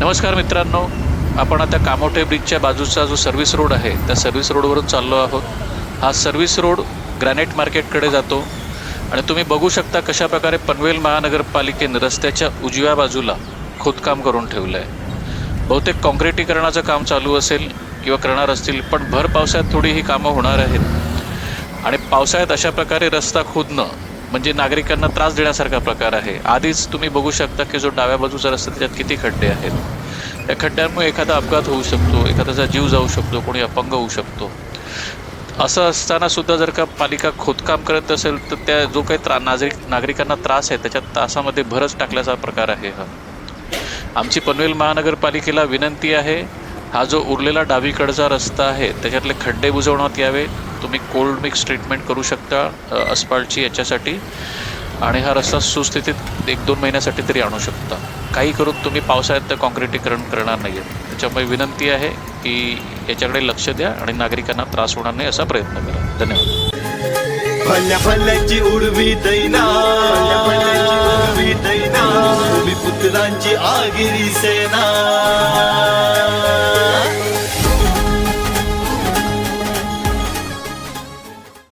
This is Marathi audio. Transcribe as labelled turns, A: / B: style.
A: नमस्कार मित्रांनो आपण आता कामोठे ब्रिजच्या बाजूचा जो सर्व्हिस रोड आहे त्या सर्व्हिस रोडवरून चाललो आहोत. हा सर्व्हिस रोड ग्रॅनेट मार्केटकडे जातो आणि तुम्ही बघू शकता कशा प्रकारे पनवेल महानगरपालिकेने रस्त्याच्या उजव्या बाजूला खोदकाम करून ठेवलं आहे बहुतेक काँक्रिटीकरणाचं काम चालू असेल किंवा करणार असतील पण भर पावसाळ्यात थोडी ही कामं होणार आहेत. आणि पावसाळ्यात अशा प्रकारे रस्ता खोदणं म्हणजे नागरिकांना त्रास देण्यासारखा प्रकार आहे. आधीच तुम्ही बघू शकता की जो डाव्या बाजूचा रस्ता त्याच्यात किती खड्डे आहेत. त्या खड्ड्यांमुळे एखादा अपघात होऊ शकतो एखाद्याचा जीव जाऊ शकतो कोणी अपंग होऊ शकतो. असं असताना सुद्धा जर का पालिका खोदकाम करत असेल तर त्या जो काही त्रा नागरिक नागरिकांना त्रास आहे त्याच्या तासामध्ये भरच टाकल्याचा प्रकार आहे हा. आमची पनवेल महानगरपालिकेला विनंती आहे हा जो उरलेला डावीकडचा रस्ता आहे त्याच्यातले खड्डे बुजवण्यात यावे. तुम्ही कोल्ड मिक्स ट्रीटमेंट करू शकता अ, याच्यासाठी. आणि हा रस्ता सुस्थितीत एक दोन महिन्यासाठी तरी आणू शकता. काही करून तुम्ही पावसाळ्यात तर काँक्रिटीकरण करणार नाही आहे त्याच्यामुळे विनंती आहे की याच्याकडे लक्ष द्या आणि नागरिकांना त्रास होणार नाही असा प्रयत्न करा. धन्यवाद.
B: भल्या भल्यांची उडवी दैना. उडवी दैना. भूमिपुत्रांची आगिरी सेना.